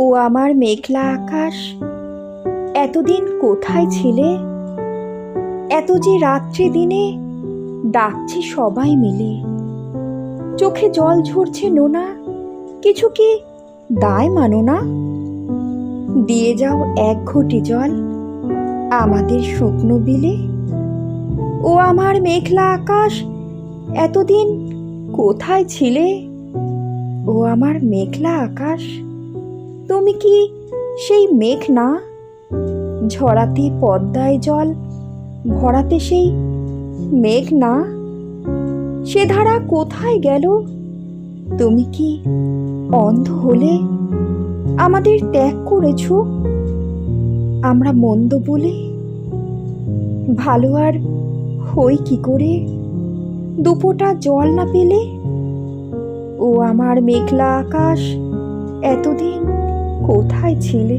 আমার মেঘলা আকাশ, এতদিন কোথায় ছিলে? এত যে রাত্রি দিনে ডাকছি সবাই মিলে। চোখে জল ঝরছে নোনা, কিছু কি দায় মানো না? দিয়ে যাও এক ঘটি জল আমাদের শুকনো বিলে। ও আমার মেঘলা আকাশ, এতদিন কোথায় ছিলে? ও আমার মেঘলা আকাশ তুমি কি সেই মেঘ না? ঝরাতে পদ্মায় জল, ভরাতে সেই মেঘ না? সে ধারা কোথায় গেল? তুমি কি অন্ধ হলে আমাদের ত্যাগ করেছ? আমরা মন্দ বলে ভালো আর হই কি করে? দুপোটা জল না পেলে? ও আমার মেঘলা আকাশ, এতদিন কোথায় ছিলে